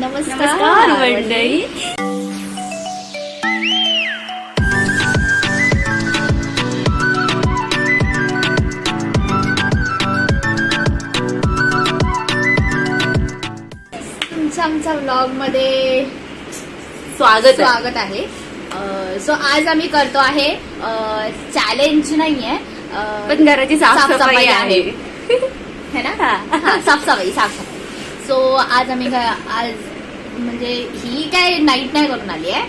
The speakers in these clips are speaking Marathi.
नमस्कार मंडळी. तुमचं आमच्या व्लॉगमध्ये स्वागत आहे. स्वागत आहे. सो आज आम्ही करतो आहे चॅलेंज नाहीये. अं, पण घराची साफसफाई आहे. है ना? हा. हा, साफसफाई साफसफाई. सो आज आम्ही काय आज म्हणजे ही काय नाईट नाही करून आली आहे?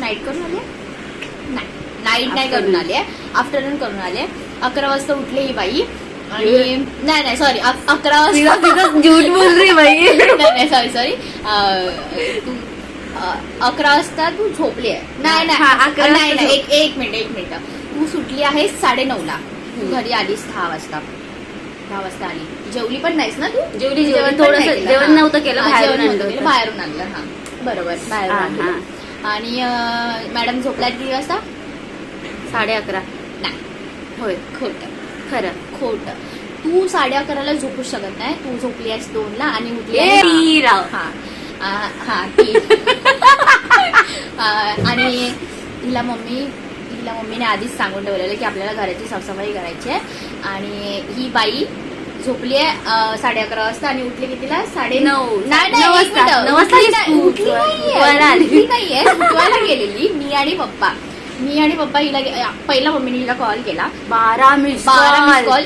नाईट करून आली आहे? नाही. नाईट नाही करून आली आहे. आफ्टरनून करून आली आहे. अकरा वाजता उठली ही बाई. आणि नाही नाही सॉरी अकरा वाजता झूट बोल रही बाई. नाही नाही सॉरी सॉरी अकरा वाजता तू झोपली आहे. नाही नाही. हा, नाही एक एक मिनिट एक मिनिट. तू सुटली आहे साडे नऊ ला तू घरी आलीस दहा वाजता. दहा वाजता आली. जेवली पण नाहीस ना तू? जेवली. जेवण थोडंसं- जेवण. नव्हतं केलं, बाहेरून आणलं. बाहेरून आणलं हा. बरोबर बाहेरून आणलं. आणि मॅडम झोपल्यात किती वाजता? साडे अकरा. नाही. होय. खोट. खरं. खोट. तू साडे अकराला झोपू शकत नाही. तू झोपली आहेस दोनला आणि उठली राव. हा. हा आणि हिला मम्मी हिला मम्मीने आधीच सांगून ठेवलेलं की आपल्याला घराची साफसफाई करायची आहे. आणि ही बाई झोपली आहे साडे अकरा वाजता आणि उठली कितीला? साडे नऊ. नाही नाही नऊ एक वाजता. मिनिटं. नऊ वाजता उठली नाहीये. उठवायला गेलेली मी आणि पप्पा. मी आणि पप्पा हिला पहिला मम्मीने हिला कॉल केला. बारा मिस बारा मिस कॉल.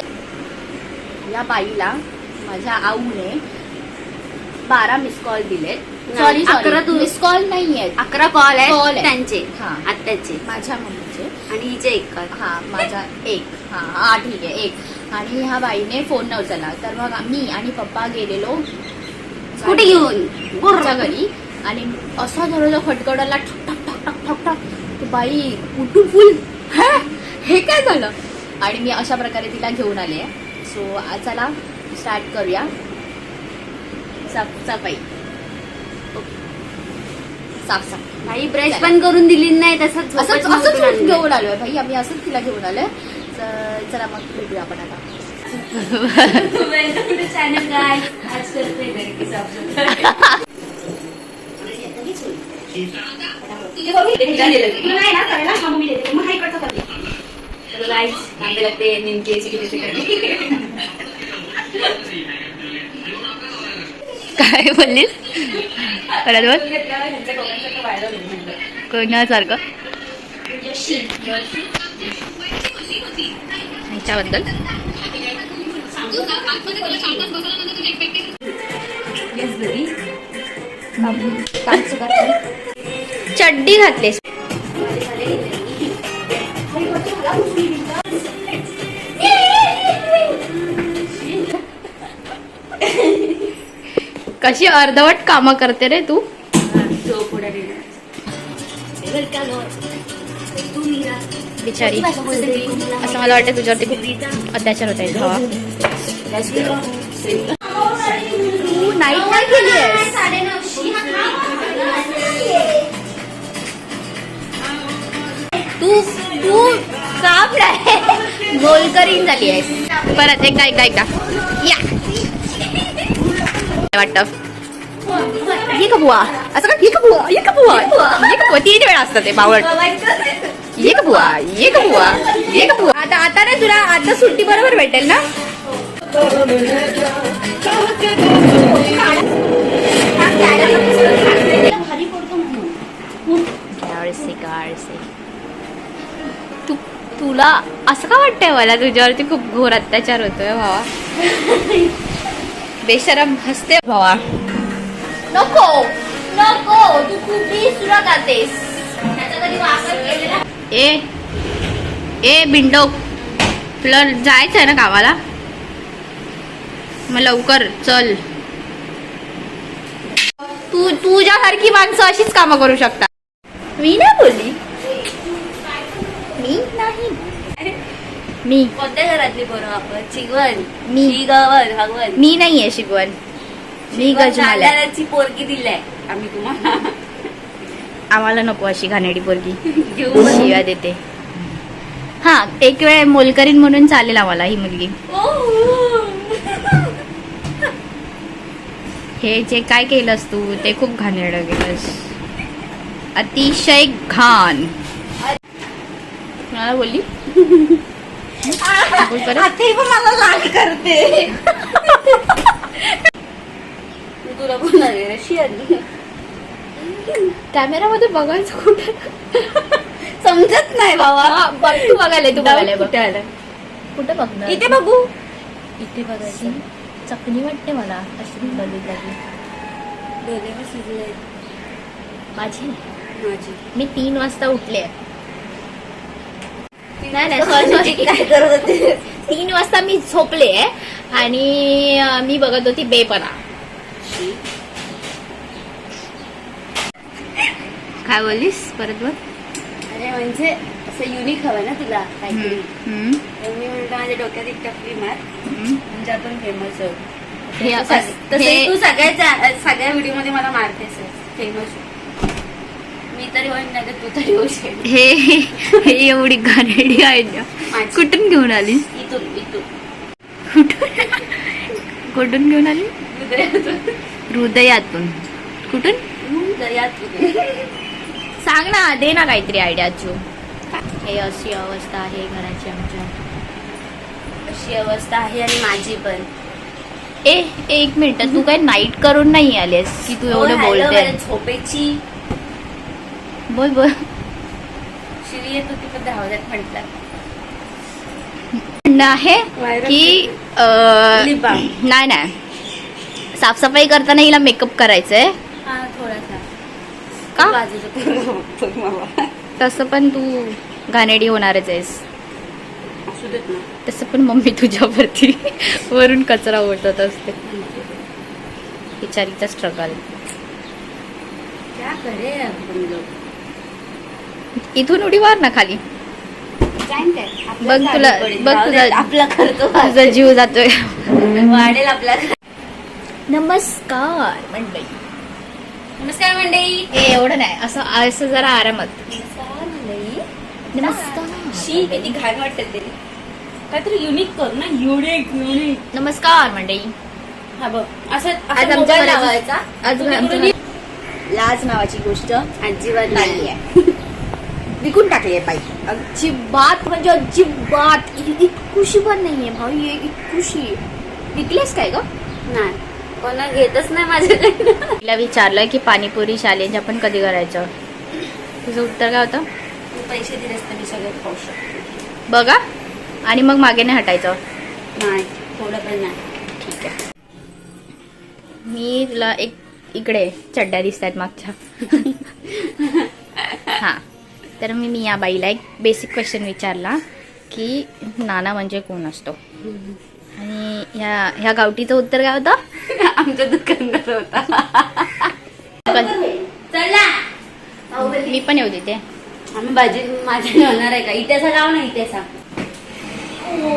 या बाईला माझ्या आऊने बारा मिस कॉल दिले नाही, सॉरी अकरा तू- मिस कॉल नाही आहेत अकरा कॉल Call आहे आहे. त्यांचे. हा. आत्याचे. माझ्या मम्मीचे आणि हिचे एक कॉल हा माझा एक. हा हा ठीक आहे एक. आणि ह्या बाईने फोन न उचलला तर मग मी आणि पप्पा गेलेलो. कुठे घेऊन? घरच्या घरी. आणि असा दरवाजा खटखटाला ठक ठक ठक ठक ठक ठक. ती बाई उठून फुल "हे? हे काय झालं? आणि मी अशा प्रकारे तिला घेऊन आले. सो चला स्टार्ट करूया. साफसफाई साफसफाई भाई ब्रश पण करून दिली नाही तसंच असंच असंच. घेऊन आलोय भाई आम्ही असंच तिला घेऊन आलोय. च- चला मग भेटूया आपण आता. वेलकम टू चॅनल गाय आज करते घरी साफसफाई काय बोललीस परत बोल कोणासारखं? ह्याच्याबद्दल चड्डी घातलीस. कशी अर्धवट कामं करते रे तू? बिचारी. असं मला वाटतं तुझ्यावरती खूप अत्याचार होत आहेत भावा तू नाईट नाही केली तू तू काम नाही मोलकरीन झाली आहेस. परत एकदा एकदा या वाटत? ये का बुवा असं का? ये का बुवा ये का बुवा ये का बुवा तीन वेळा असतं ते बावळ? ये का बुवा ये का बुवा ये का बुवा आता आता ना तुला आता सुट्टी बरोबर भेटेल ना? तू तुला असं का वाटतंय मला तुझ्यावरती खूप घोर अत्याचार होतोय भावा बेशरम हसते भावा। नको नको तू खूप सुरा ए ए बिंडो तुला जायचं आहे ना गावाला? मग लवकर चल. तू तुझ्यासारखी माणसं अशीच कामं करू शकतात मी नाही बोलली. मी नाही. मी. कोणत्या घरातली बरं आपण चिगवन मी. शिगवन भगवन. मी नाहीये शिकवण मी गजमाला जाणाऱ्याची पोरगी दिलाय. आम्ही तुम्हाला. आम्हाला नको अशी घाणेडी पोरगी. घेऊन शिव्या देते. हा एक वेळ मोलकरीन म्हणून चालेल आम्हाला ही मुलगी. हे. जे काय केलंस तू ते खूप घाणेरडं केलंस. अतिशय घाण. मला बोलली. आता पण मला लाग करते. तुला बोलणार रशियन कॅमेरामध्ये बघायचं कुठे? समजत नाही बाबा. बघ तू बघायला तू बघायला बघ. कुठे आलं? कुठं बघणार? इथे बघू. इथे बघायचं. चकणी वाटते मला. अशी बघितलं. माझी. माझी. मी तीन वाजता उठले नाही नाही sorry, sorry. काय करत होते? तीन वाजता मी झोपले आणि मी बघत होती बेपणा. काय बोललीस परत बघ अरे म्हणजे असं युनिक हवं ना तुला काहीतरी. तर मी म्हणलं माझ्या डोक्यात एक टपरी मार. म्हणजे आपण फेमस हे. तू असं- सगळ्याच्या सगळ्या व्हिडिओमध्ये मला मारतेस. फेमस मी तरी होईन नाही तू तरी होशील हे हे एवढी घाणेरडी आयडिया माझी. कुठून घेऊन आलीस इथून इथून. कुठून? घेऊन आली? हृदयातून. हृदयातून. कुठून? हृदयातून. सांग ना दे ना काहीतरी आयडिया हे अशी अवस्था आहे घराची आमच्या. अशी अवस्था आहे आणि माझी पण. ए एक मिनिट. तू काय नाईट करून नाही आलेस की तू हो, एवढं हॅलो, बोलते मला झोपेची बोल बोल. शिरी येत होती पण धावल्यात म्हटलं. म्हणणं आहे की अं. नाही नाही. साफसफाई करताना हिला मेकअप करायचंय. हा थोडासा. का? बाजूचं पोरगं बघतोय मला. तसं पण तू घाणेडी होणारच आहेस. असू देत ना. तसं पण मम्मी तुझ्यावरती वरून कचरा ओढत असते. बिचारीचा स्ट्रगल क्या करे लोग? इथून उडी मार ना खाली. बघ तुला-. बघ तुला- आपला खर्च तुझा जीव जातोय. वाढेल आपला. नमस्कार मंडळी. नमस्कार मंडळी. ए एवढं नाही असं असं जरा आरामात. नमस्कार मंडळी. नमस्कार. शी किती घाण वाटत ते काहीतरी युनिक कर ना युनिक युनिक नमस्कार मंडळी. हा बघ. असं आज आमच्या घरात- लावायचा. लाज नावाची गोष्ट अजिबात नाहीये. नाहीये विकून टाकली बाई. अजिबात म्हणजे अजिबात. इतकुशी पण नाहीये भाऊ ये इतकुशी विकलेस काय ग? नाही. कोणा घेतच नाही माझ्याकडे. तिला विचारलं की पाणीपुरी चॅलेंज आपण कधी करायचं? तुझं उत्तर काय होतं? पैसे दिलेस तर मी सगळं खाऊ शकते. बघा. आणि मग मागे नाही हटायचं? नाही थोडं पण नाही. ठीक आहे. मी तुला एक इकडे चड्ड्या दिसत आहेत मागच्या. हां तर मी मी या बाईला एक बेसिक क्वेश्चन विचारला की नाना म्हणजे कोण असतो? आणि ह्या ह्या गावठीचं उत्तर काय होतं? आमच्या दुकानदार होता. चला मी पण येऊ देते. आम्ही भाजी माझ्याने होणार आहे का? लाव ना इटेसा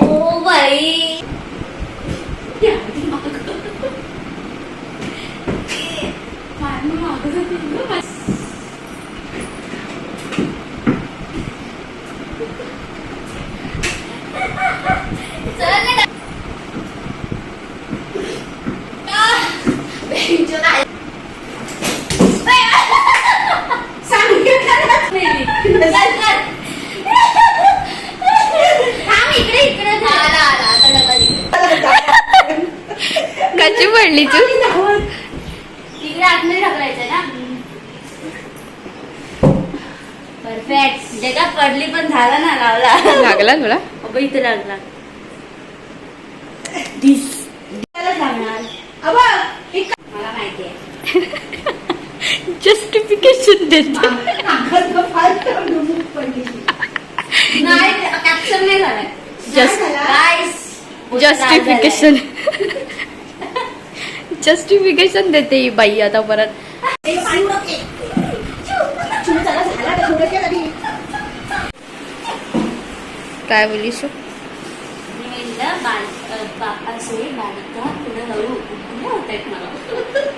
ओ बाई इकडे आला आला आता डबल इकडे. कशी पडली तू तिकडे आतमध्ये ढकलायचं ना परफेक्ट जे का पडली पण झाला ना लावला. लागला तुला अबे इथे लागला. दिस. त्याला लागणार. मला माहिती आहे. जस्टिफिकेशन देते. नाही कॅप्शन नाही झालाय Just- Guys, जस्टिफिकेशन जस्टिफिकेशन देते ही बाई आता परत.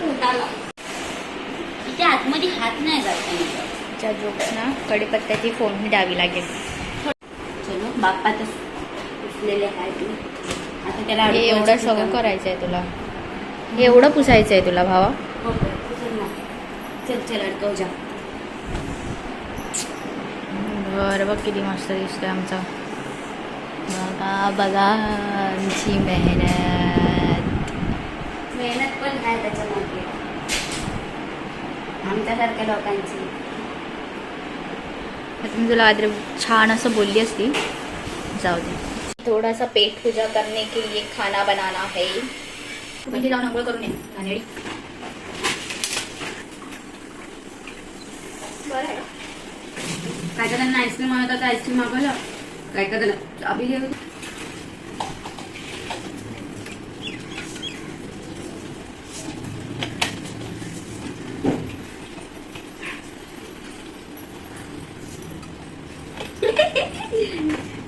उठाला. इथे आतमध्ये हात नाही जात कडीपत्त्याची फोडणी द्यावी लागेल. चलो बाप्पा तर आहेत. आता त्याला हे एवढं सगळं काम? करायचंय तुला. एवढं पुसायचं आहे तुला भावा. हो ना. चल चल अडकव जा. बरं बघ किती मस्त दिसतोय आमचा. बघा बघा आमची मेहनत. मेहनत पण आहे त्याच्यामध्ये आमच्यासारख्या लोकांची. मी तुला आदर छान असं बोलली असती. जाऊ दे. थोड़ा सा पेट पूजा करने के लिए खाना बनाना है तू म्हणजे जाऊन आंघोळ करून ये. बरं. आहे. काय का त्यांना आईस्क्रीम मागवता तर आईस्क्रीम मागवलं. काय का त्यांना अभि घेऊ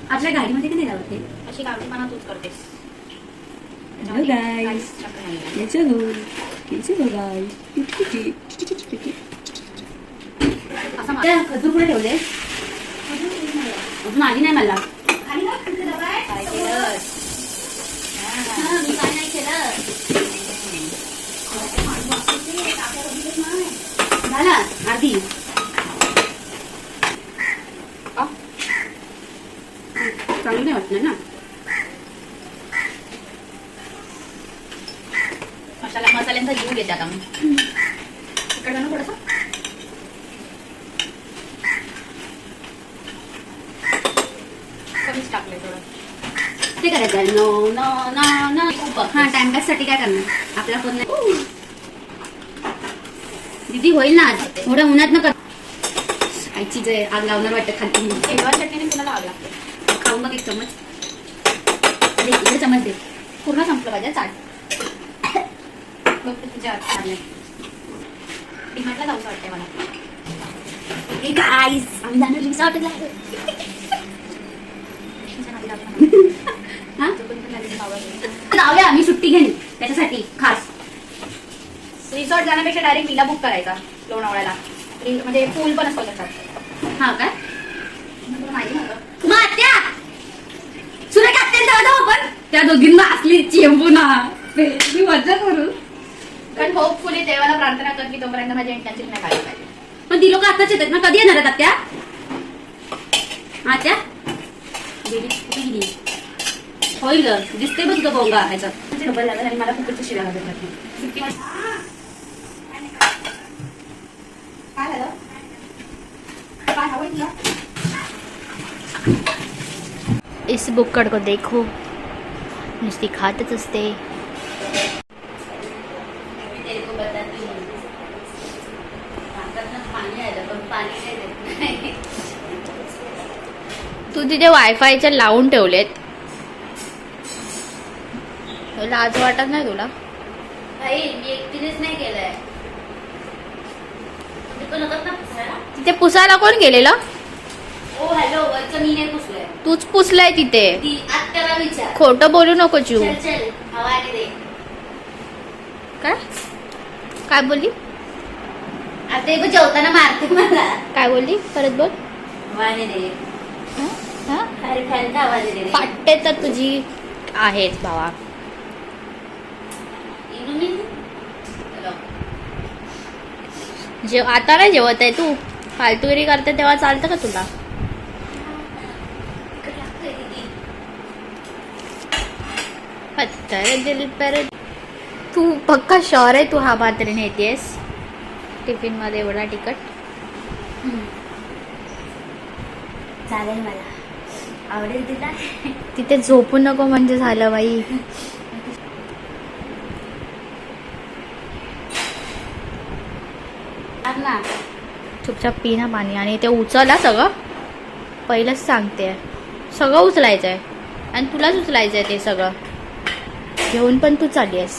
आपल्या गाडीमध्ये किती लावते अशी गावठीपणा तूच करतेस. Hello, guys. गाय असं खजूर कुठे ठेवले. अजून आली नाही मला. काय केलंस? हा, मी काय नाही केलं झाला अर्धी आ? ना मसाला मसाल्यांचा जीव घेते आता मी इकडं ना थोडंसं कमीच टाकले थोडं ते करायचं नो नो नो नो हा टाइमपाससाठी काय करणार? आपला फोन नाही. दीदी होईल ना आज? थोडं उन्हात न कर. आईची जय आग लावणार वाटतं खाली शेजवान चटणीने तुला लावं लागते? खाऊन बघ एक चमच इकडे चमच दे. पूर्ण संपलं पाहिजे चाट. बघ तुझ्या चालेल. जाऊचं मला. जाणार रिसॉर्टला जाऊया आम्ही सुट्टी घेईन. त्याच्यासाठी खास. रिसॉर्ट जाण्यापेक्षा डायरेक्ट विला बुक करायचा लोणावळ्याला. म्हणजे पूल पण असतो त्याच्यात. हा काय? आपण. त्या दोघींना असली चेंबू ना. मी मजा करू. पण होपफुली देवाला प्रार्थना कर की तोपर्यंत माझी इंटर्नशिप नाही काढली पाहिजे. पण ती लोक आताच येतात ना. कधी येणार आहेत आत्या? आत्या? गेली. गेली? होईल. दिसते बघ तुझं बोंगा ह्याच्यात डबल लागेल आणि मला कुकरच्या शिव्या लागत नाही सुट्टी काय झालं? काय हवं तुला? इस बुक्कड को देखो. नुसती खातच असते. तू तिथे वायफायच्या लावून ठेवलेत. लाज वाटत नाही तुला? मी एकटीनेच नाही केलंय. तिथे पुसायला कोण गेलेलं? ओ हॅलो वरचं मी नाही पुसलंय. तूच पुसलाय तिथे. ती आत्याला विचार. खोटं बोलू नको चू चल चल हवाने दे काय? काय बोलली? आता जेवताना मारते मला. काय बोलली? परत बोल. दे हं? हं? दे. फाटते तर तुझी आहेच भावा. जेव आता नाही जेवत आहे तू? फालतूगिरी करते तेव्हा चालतं का तुला. पत्तर दिल पर तू पक्का शॉर आहे तू हा मात्र नेतेस. टिफिनमध्ये एवढा तिकट चालेल मला. आवडेल तिला. तिथे झोपू नको म्हणजे झालं बाई आण ना चुपचाप पी ना पाणी आणि ते उचला सगळं. पहिलंच सांगते. सगळं उचलायचं आहे आणि तुलाच उचलायचं आहे ते सगळं. घेऊन पण तू चालली आहेस.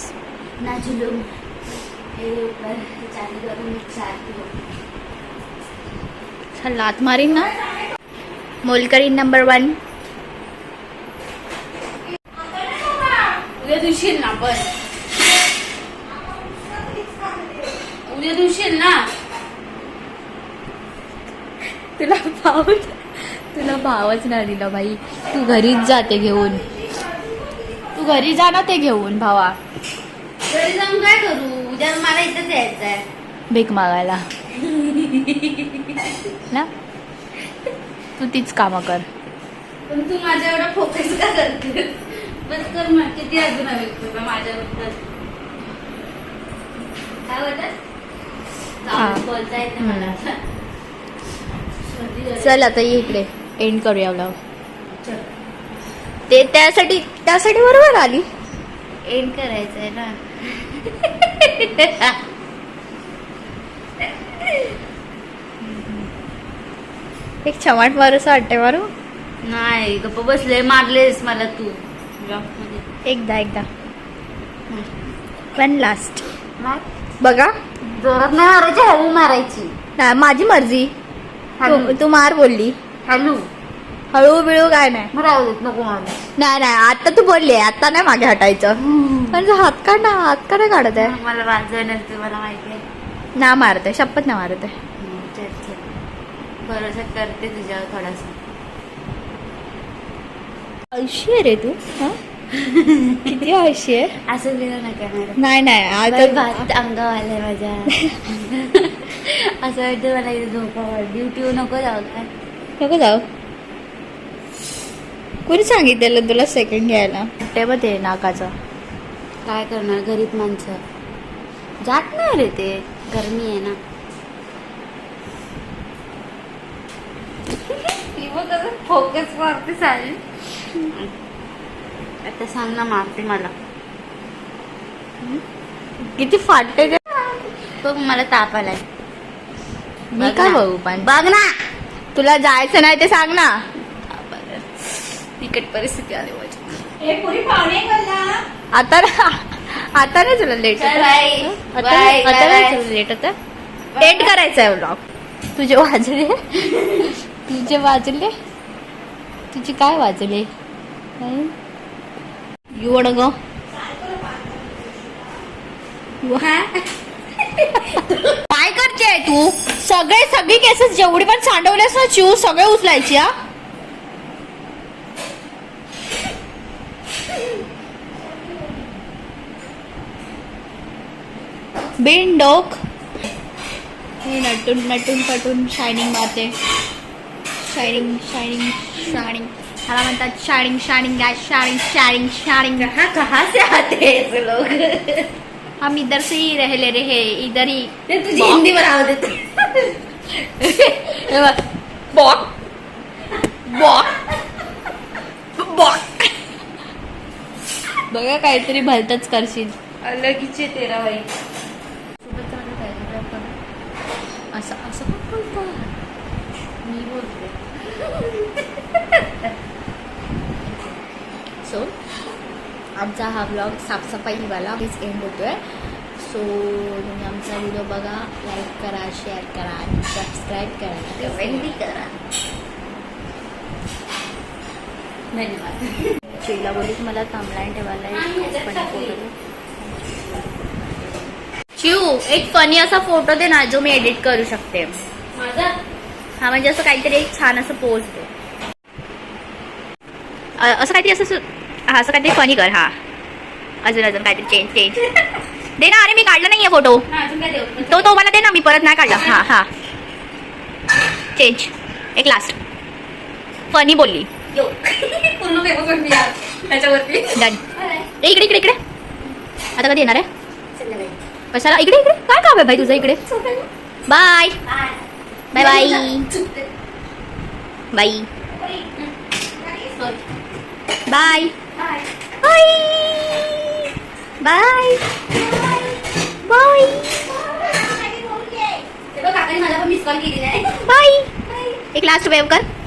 ना जुलूम मेरे ऊपर चालू करून चार किलो चल लात मारीन ना. मोलकरीन नंबर वन उद्या दिवशील ना पण उद्या दिवशील ना? तुला भाव तुला भावच नाही दिला भाई तू घरीच जाते घेऊन. तू घरी जा ना ते घेऊन भावा. घरी जाऊन काय करू? उद्या मला इथंच यायचं आहे भीक मागायला. ना? तू तीच कामं कर. पण तू माझ्या एवढा फोकस का करते बस कर मग किती अजून हवे तुला माझ्याबद्दल? काय वाटत? हा. बोलता येत मला. चल आता ये इकडे. एंड करूया ब्लॉग चल. ते त्यासाठी त्यासाठी बरोबर आली. एंड करायचंय ना. एक चमाट मारूस वाटते मारू नाही गप्प बसले मारलेस मला तू. एकदा एकदा. पण लास्ट बघा. जोरात नाही मारायची हळू मारायची. नाही माझी मर्जी. तू- तू मार बोलली. हॅलो. हळू बिळू काय नाही. मग राहू देत नको मारू. नाही नाही आता तू बोलली आता नाही मागे हटायचं. पण हात काढ ना हात का नाही काढत आहे? मला माहिती आहे. ना मारत आहे शपथ ना मारत आहे. हम्म, चल चल भरोसा करते तुझ्यावर थोडासा. आळशी आहे रे तू हं? किती आळशी आहे? असं बिना नका मॅडम? नाही नाही आता भात आलाय माझ्या. असं वाटतं मला इथे झोपावं ड्युटी नको जाऊ काय नको जाऊ. कोणी सांगितलेलं तुला सेकंड घ्यायला? ते मग ते नाकाचं? काय करणार गरीब माणसं? जात नाही रे ते. गरमी आहे ना. फोकस मारते चालेल आता सांग ना मारते मला. किती फाटते ते बघ मला ताप आलाय. मी काय. बघू पण? बघ ना. तुला जायचं नाही ते सांग ना. बिकट परिस्थिती आली माझी. आता ना आता नाही तुला लेट. आता नाही. तुला लेट होतं? एंड करायचं आहे ब्लॉग तुझे वाजले. तुझे वाजले. तुझे काय वाजले? You wanna go? काय करते तू सगळे सगळी केसेस जेवढी पण सांडवलेस ना चिव सगळे उचलायची हा? बिन डोक. नटून नटून पटून शायनिंग मारते. शायनिंग शायनिंग शायनिंग ह्याला म्हणतात shining shining gas shining shining shining कहाँ कहाँ से आते हैं ऐसे लोग? हम इधर से ही रह ले रहे इधर ही. ते तुझी हिंदी देते हे। बघ. बॉक बॉक बॉक. बघा काहीतरी भलतच करशील. अलगीचे तेरा बाई. असं असं पण बोलतात मी बोलते सो आमचा हा ब्लॉग साफसफाईवाला हेच एंड होतोय. सो तुम्ही आमचा व्हिडिओ बघा लाईक करा शेअर करा आणि सबस्क्राईब करा. कमेंट करा. धन्यवाद. चिला बोली की मला थांबलाईन ठेवायला. चिऊ एक फनी असा फोटो दे ना जो मी एडिट करू शकते. हा म्हणजे असं काहीतरी एक छान असं पोज दे. असं काहीतरी असं हा असं काहीतरी फनी कर हा. अजून अजून काहीतरी चेंज चेंज दे ना अरे मी काढला नाहीये फोटो तो तो मला दे ना मी परत नाही काढला. हा हा. चेंज एक लास्ट फनी बोलली. डन इकडे इकडे इकडे. आता कधी येणार आहे. कशाला? इकडे इकडे. काय काम आहे भाई तुझं इकडे? Bye bye. Bye bye. Bye. Bye. Bye. Bye. Bye. एक लास्ट वेव कर.